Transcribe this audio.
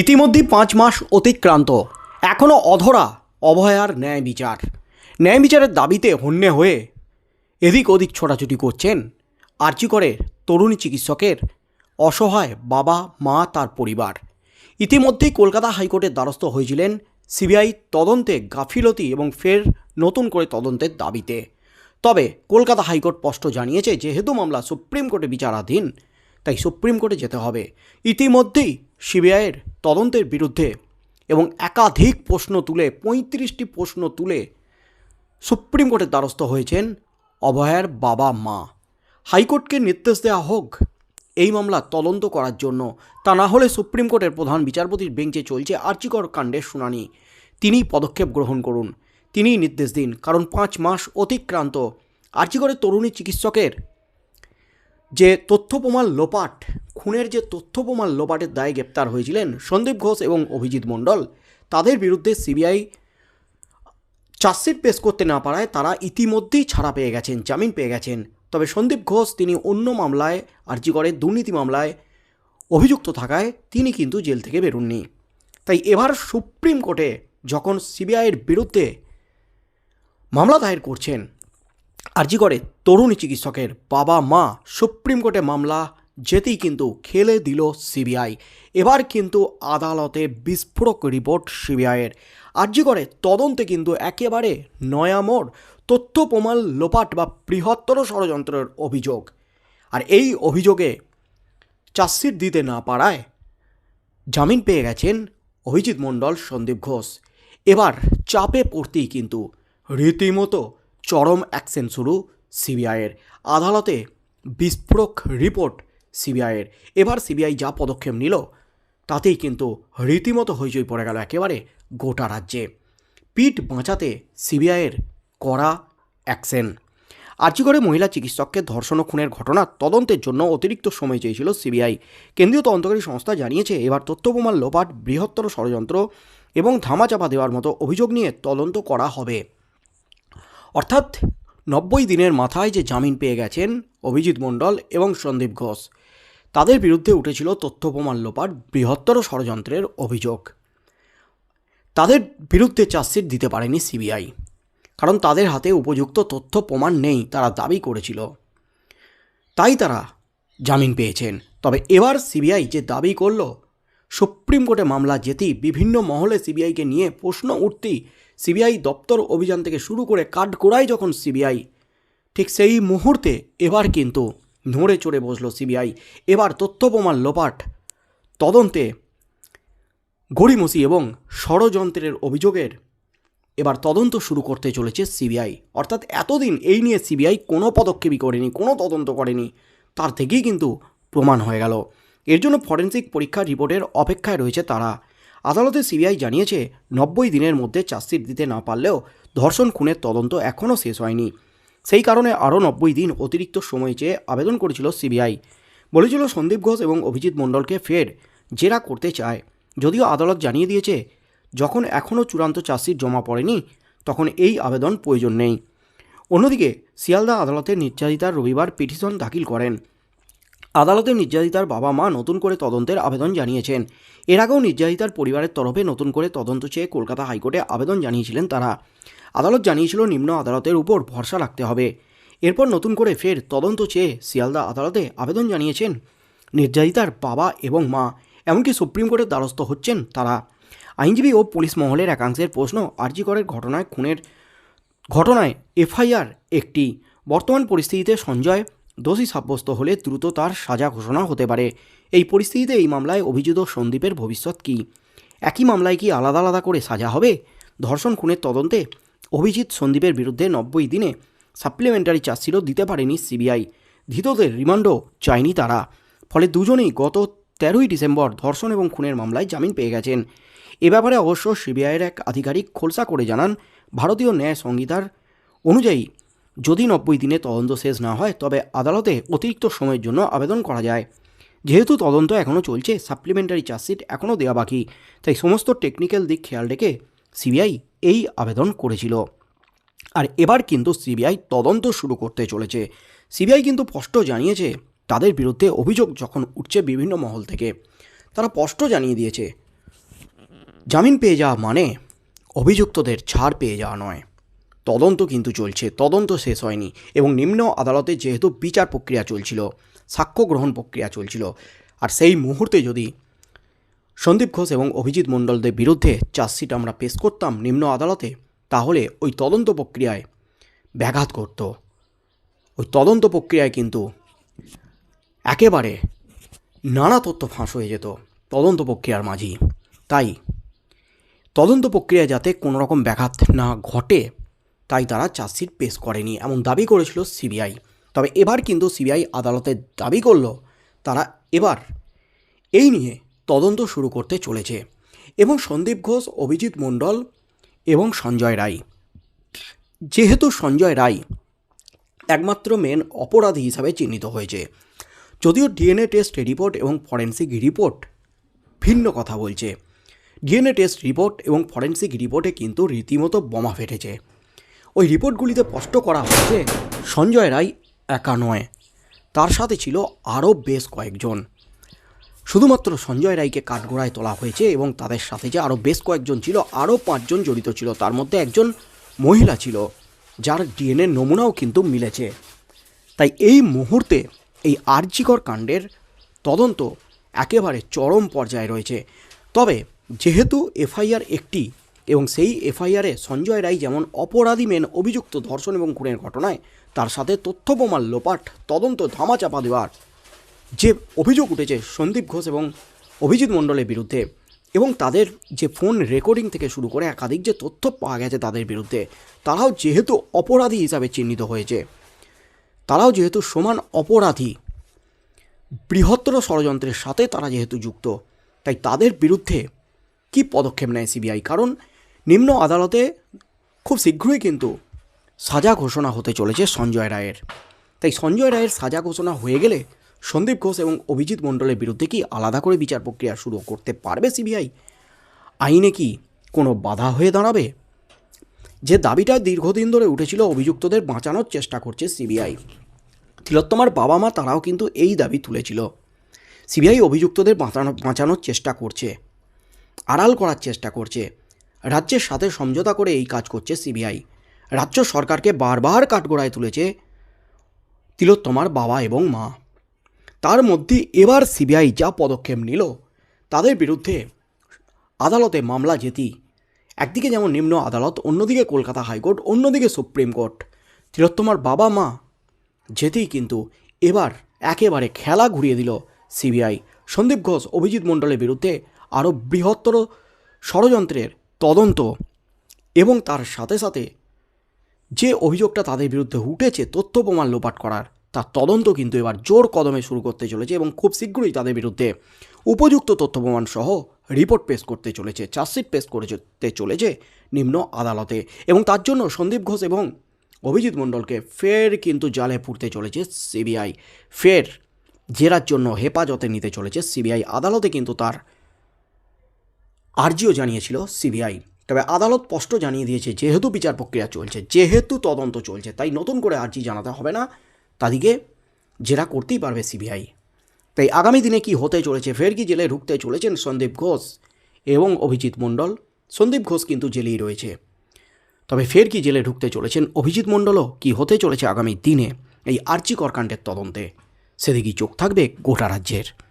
ইতিমধ্যেই পাঁচ মাস অতিক্রান্ত। এখনও অধরা অভয়ার ন্যায় বিচার। ন্যায় বিচারের দাবিতে হন্যে হয়ে এদিক ওদিক ছোটাছুটি করছেন আর্চিকরের তরুণী চিকিৎসকের অসহায় বাবা, মা, তার পরিবার। ইতিমধ্যেই কলকাতা হাইকোর্টের দ্বারস্থ হয়েছিলেন সিবিআই তদন্তে গাফিলতি এবং ফের নতুন করে তদন্তের দাবিতে। তবে কলকাতা হাইকোর্ট স্পষ্ট জানিয়েছে, যেহেতু মামলা সুপ্রিম কোর্টে বিচারাধীন তাই সুপ্রিম কোর্টে যেতে হবে। ইতিমধ্যেই সিবিআইয়ের তদন্তের বিরুদ্ধে এবং একাধিক প্রশ্ন তুলে, পঁয়ত্রিশটি প্রশ্ন তুলে সুপ্রিম কোর্টের দ্বারস্থ হয়েছেন অভয়ার বাবা মা। হাইকোর্টকে নির্দেশ দেওয়া হোক, এই মামলা তদন্ত করার জন্য। তা না হলে সুপ্রিম কোর্টের প্রধান বিচারপতির বেঞ্চে চলছে আর্চিকর কাণ্ডের শুনানি। তিনিই পদক্ষেপ গ্রহণ করুন। তিনিই নির্দেশ দিন, কারণ পাঁচ মাস অতিক্রান্ত। আর্চিকরের তরুণী চিকিৎসকের যে তথ্য প্রমাণ লোপাট, খুনের যে তথ্য প্রমাণ লোপাটের দায়ে গ্রেপ্তার হয়েছিলেন সন্দীপ ঘোষ এবং অভিজিৎ মণ্ডল, তাদের বিরুদ্ধে সিবিআই চার্জশিট পেশ করতে না পারায় তারা ইতিমধ্যেই ছাড়া পেয়ে গেছেন, জামিন পেয়ে গেছেন। তবে সন্দীপ ঘোষ তিনি অন্য মামলায় আর্জিকরের দুর্নীতি মামলায় অভিযুক্ত থাকায় তিনি কিন্তু জেল থেকে বেরোননি। তাই এবার সুপ্রিম কোর্টে যখন সিবিআইয়ের বিরুদ্ধে মামলা দায়ের করছেন আরজি করে তরুণী চিকিৎসকের বাবা মা সুপ্রিম কোর্টে মামলা, যেতেই কিন্তু খেলে দিল সিবিআই। এবার কিন্তু আদালতে বিস্ফোরক রিপোর্ট সিবিআইয়ের। আরজি করে তদন্তে কিন্তু একেবারে নয়ামোড় তথ্য প্রমাণ, লোপাট বা বৃহত্তর ষড়যন্ত্রের অভিযোগ। আর এই অভিযোগে চার্জশিট দিতে না পারায় জামিন পেয়ে গেছেন অভিজিৎ মণ্ডল, সন্দীপ ঘোষ। এবার চাপে পড়তেই কিন্তু রীতিমতো চরম অ্যাকশন শুরু সিবিআইয়ের। আদালতে বিস্ফোরক রিপোর্ট সিবিআইয়ের। এবার সিবিআই যা পদক্ষেপ নিল, তাতেই কিন্তু রীতিমতো হইচই পড়ে গেল একেবারে গোটা রাজ্যে। পিঠ বাঁচাতে সিবিআইয়ের কড়া অ্যাকশন। আর্জিগড়ে মহিলা চিকিৎসককে ধর্ষণ খুনের ঘটনা তদন্তের জন্য অতিরিক্ত সময় চেয়েছিল সিবিআই। কেন্দ্রীয় তদন্তকারী সংস্থা জানিয়েছে, এবার তথ্য প্রমাণ লোপাট, বৃহত্তর ষড়যন্ত্র এবং ধামাচাপা দেওয়ার মতো অভিযোগ নিয়ে তদন্ত করা হবে। অর্থাৎ নব্বই দিনের মাথায় যে জামিন পেয়ে গেছেন অভিজিৎ মণ্ডল এবং সন্দীপ ঘোষ, তাদের বিরুদ্ধে উঠেছিল তথ্য প্রমাণ লোপাট বৃহত্তর ষড়যন্ত্রের অভিযোগ। তাদের বিরুদ্ধে চার্জশিট দিতে পারেনি সিবিআই, কারণ তাদের হাতে উপযুক্ত তথ্য প্রমাণ নেই তারা দাবি করেছিল। তাই তারা জামিন পেয়েছেন। তবে এবার সিবিআই যে দাবি করল, সুপ্রিম কোর্টে মামলা যেতেই বিভিন্ন মহলে সিবিআইকে নিয়ে প্রশ্ন উঠতেই সিবিআই দপ্তর অভিযান থেকে শুরু করে কাঠগোড়ায় যখন সিবিআই, ঠিক সেই মুহূর্তে এবার কিন্তু নড়ে চড়ে বসল সিবিআই। এবার তথ্য প্রমাণ লোপাট। তদন্তে গড়িমসি এবং ষড়যন্ত্রের অভিযোগের এবার তদন্ত শুরু করতে চলেছে সিবিআই। অর্থাৎ এতদিন এই নিয়ে সিবিআই কোনো পদক্ষেপই করেনি, কোনো তদন্ত করেনি, তার থেকেই কিন্তু প্রমাণ হয়ে গেল। এর জন্য ফরেন্সিক পরীক্ষার রিপোর্টের অপেক্ষায় রয়েছে তারা। আদালতে সিবিআই জানিয়েছে, নব্বই দিনের মধ্যে চার্জশিট দিতে না পারলেও ধর্ষণ খুনের তদন্ত এখনও শেষ হয়নি। সেই কারণে আরও নব্বই দিন অতিরিক্ত সময় চেয়ে আবেদন করেছিল সিবিআই। বলেছিল সন্দীপ ঘোষ এবং অভিজিৎ মণ্ডলকে ফের জেরা করতে চায়। যদিও আদালত জানিয়ে দিয়েছে, যখন এখনও চূড়ান্ত চার্জশিট জমা পড়েনি, তখন এই আবেদন প্রয়োজন নেই। অন্যদিকে, শিয়ালদা আদালতের নির্যাতিতার রবিবার পিটিশন দাখিল করেন। আদালতে নির্যাতিতার বাবা মা নতুন করে তদন্তের আবেদন জানিয়েছেন। এর আগেও নির্যাতিতার পরিবারের তরফে নতুন করে তদন্ত চেয়ে কলকাতা হাইকোর্টে আবেদন জানিয়েছিলেন তারা। আদালত জানিয়েছিল, নিম্ন আদালতের উপর ভরসা রাখতে হবে। এরপর নতুন করে ফের তদন্ত চেয়ে শিয়ালদা আদালতে আবেদন জানিয়েছেন, নির্যাতিতার বাবা এবং মা, এমনকি সুপ্রিম কোর্টের দ্বারস্থ হচ্ছেন তারা। আইনজীবী ও পুলিশ মহলের একাংশের প্রশ্ন আরজিকরের ঘটনায় খুনের, ঘটনায় এফআইআর একটি। বর্তমান পরিস্থিতিতে সঞ্জয় দোষী সাব্যস্ত হলে দ্রুত তার সাজা ঘোষণা হতে পারে। এই পরিস্থিতিতে এই মামলায় অভিযুক্ত সন্দীপের ভবিষ্যৎ কী? একই মামলায় কি আলাদা আলাদা করে সাজা হবে? ধর্ষণ খুনের তদন্তে অভিজিৎ সন্দীপের বিরুদ্ধে নব্বই দিনে সাপ্লিমেন্টারি চার্জশিটও দিতে পারেনি সিবিআই। ধৃতদের রিমান্ডও চায়নি তারা। ফলে দুজনেই গত তেরোই ডিসেম্বর ধর্ষণ এবং খুনের মামলায় জামিন পেয়ে গেছেন। এ ব্যাপারে অবশ্য সিবিআইয়ের এক আধিকারিক খোলসা করে জানান, ভারতীয় ন্যায় সংহিতার অনুযায়ী যদি নব্বই দিনে তদন্ত শেষ না হয়, তবে আদালতে অতিরিক্ত সময়ের জন্য আবেদন করা যায়। যেহেতু তদন্ত এখনও চলছে, সাপ্লিমেন্টারি চার্জশিট এখনও দেওয়া বাকি। তাই সমস্ত টেকনিক্যাল দিক খেয়াল রেখে সিবিআই এই আবেদন করেছিল। আর এবার কিন্তু সিবিআই তদন্ত শুরু করতে চলেছে। সিবিআই কিন্তু স্পষ্ট জানিয়েছে, তাদের বিরুদ্ধে অভিযোগ যখন উঠছে বিভিন্ন মহল থেকে, তারা স্পষ্ট জানিয়ে দিয়েছে, জামিন পেয়ে যাওয়া মানে অভিযুক্তদের ছাড় পেয়ে যাওয়া নয়। তদন্ত কিন্তু চলছে, তদন্ত শেষ হয়নি এবং নিম্ন আদালতে যেহেতু বিচার প্রক্রিয়া চলছিল, সাক্ষ্য গ্রহণ প্রক্রিয়া চলছিল, আর সেই মুহূর্তে যদি সন্দীপ ঘোষ এবং অভিজিৎ মণ্ডলদের বিরুদ্ধে চার্জশিট আমরা পেশ করতাম নিম্ন আদালতে, তাহলে ওই তদন্ত প্রক্রিয়ায় ব্যাঘাত করত ওই তদন্ত প্রক্রিয়ায় কিন্তু একেবারে নানা তথ্য ফাঁস হয়ে যেত তদন্ত প্রক্রিয়ার মাঝেই। তাই তদন্ত প্রক্রিয়ায় যাতে কোনো রকম ব্যাঘাত না ঘটে তাই তারা চার্জশিট পেশ করেনি এমন দাবি করেছিল সিবিআই। তবে এবার কিন্তু সিবিআই আদালতে দাবি করল, তারা এবার এই নিয়ে তদন্ত শুরু করতে চলেছে এবং সন্দীপ ঘোষ, অভিজিৎ মণ্ডল এবং সঞ্জয় রায়। যেহেতু সঞ্জয় রায় একমাত্র মেন অপরাধী হিসাবে চিহ্নিত হয়েছে, যদিও ডিএনএ টেস্ট রিপোর্ট এবং ফরেন্সিক রিপোর্ট ভিন্ন কথা বলছে। ডিএনএ টেস্ট রিপোর্ট এবং ফরেন্সিক রিপোর্টে কিন্তু রীতিমতো বোমা ফেটেছে। ওই রিপোর্টগুলিতে স্পষ্ট করা হয়েছে, সঞ্জয় রায় একা নয়। তার সাথে ছিল আরও বেশ কয়েকজন। শুধুমাত্র সঞ্জয় রায়কে কাঠগোড়ায় তোলা হয়েছে এবং তাদের সাথে যে আরও বেশ কয়েকজন ছিল, আরও পাঁচজন জড়িত ছিল, তার মধ্যে একজন মহিলা ছিল, যার ডিএনএ নমুনাও কিন্তু মিলেছে। তাই এই মুহূর্তে এই আর্যিকর কাণ্ডের তদন্ত একেবারে চরম পর্যায়ে রয়েছে। তবে যেহেতু এফআইআর একটি এবং সেই এফআইআরে সঞ্জয় রায় যেমন অপরাধী মেন অভিযুক্ত ধর্ষণ এবং খুনের ঘটনায়, তার সাথে তথ্য প্রমাণ লোপাট, তদন্ত ধামাচাপা দেওয়ার যে অভিযোগ উঠেছে সন্দীপ ঘোষ এবং অভিজিৎ মণ্ডলের বিরুদ্ধে এবং তাদের যে ফোন রেকর্ডিং থেকে শুরু করে একাধিক যে তথ্য পাওয়া গেছে তাদের বিরুদ্ধে, তারাও যেহেতু অপরাধী হিসাবে চিহ্নিত হয়েছে। তারাও যেহেতু সমান অপরাধী, বৃহত্তর ষড়যন্ত্রের সাথে তারা যেহেতু যুক্ত, তাই তাদের বিরুদ্ধে কি পদক্ষেপ নেয় সিবিআই? কারণ নিম্ন আদালতে খুব শীঘ্রই কিন্তু সাজা ঘোষণা হতে চলেছে সঞ্জয় রায়ের। তাই সঞ্জয় রায়ের সাজা ঘোষণা হয়ে গেলে সন্দীপ ঘোষ এবং অভিজিৎ মণ্ডলের বিরুদ্ধে কি আলাদা করে বিচার প্রক্রিয়া শুরু করতে পারবে সিবিআই? আইনে কি কোনো বাধা হয়ে দাঁড়াবে? যে দাবিটা দীর্ঘদিন ধরে উঠেছিল অভিযুক্তদের বাঁচানোর চেষ্টা করছে সিবিআই। তিলোত্তমার বাবা মা তারাও কিন্তু এই দাবি তুলেছিল। সিবিআই অভিযুক্তদের বাঁচানো বাঁচানোর চেষ্টা করছে। আড়াল করার চেষ্টা করছে। রাজ্যের সাথে সমঝোতা করে এই কাজ করছে সিবিআই। রাজ্য সরকারকে বারবার কাঠগোড়ায় তুলেছে তিলোত্তমার বাবা এবং মা। তার মধ্যে এবার সিবিআই যা পদক্ষেপ নিল, তাদের বিরুদ্ধে আদালতে মামলা যেতি একদিকে যেমন নিম্ন আদালত, অন্যদিকে কলকাতা হাইকোর্ট, অন্যদিকে সুপ্রিম কোর্ট। তিলোত্তমার বাবা মা যেতেই কিন্তু এবার একেবারে খেলা ঘুরিয়ে দিল সিবিআই। সন্দীপ ঘোষ, অভিজিৎ মণ্ডলের বিরুদ্ধে আরও বৃহত্তর ষড়যন্ত্রের তদন্ত এবং তার সাথে সাথে যে অভিযোগটা তাদের বিরুদ্ধে উঠেছে, তথ্য প্রমাণ লোপাট করার, তার তদন্ত কিন্তু এবার জোর কদমে শুরু করতে চলেছে এবং খুব শীঘ্রই তাদের বিরুদ্ধে উপযুক্ত তথ্য প্রমাণ সহ রিপোর্ট পেশ করতে চলেছে, চার্জশিট পেশ করতে চলেছে নিম্ন আদালতে এবং তার জন্য সন্দীপ ঘোষ এবং অভিজিৎ মণ্ডলকে ফের কিন্তু জালে পুড়তে চলেছে সিবিআই। ফের জেরার জন্য হেফাজতে নিতে চলেছে সিবিআই। আদালতে কিন্তু তার আর্জিও জানিয়েছিল সিবিআই। তবে আদালত স্পষ্ট জানিয়ে দিয়েছে, যেহেতু বিচার প্রক্রিয়া চলছে, যেহেতু তদন্ত চলছে, তাই নতুন করে আর্জি জানাতে হবে না। তাদিকে জেরা করতেই পারবে সিবিআই। তাই আগামী দিনে কি হতে চলেছে ফের কি জেলে ঢুকতে চলেছেন সন্দীপ ঘোষ এবং অভিজিৎ মণ্ডল। সন্দীপ ঘোষ কিন্তু জেলেই রয়েছে। তবে ফের কি জেলে ঢুকতে চলেছেন অভিজিৎ মণ্ডলও। কি হতে চলেছে আগামী দিনে, এই আর্চি করকাণ্ডের তদন্তে? সেদিকেই চোখ থাকবে গোটা রাজ্যের।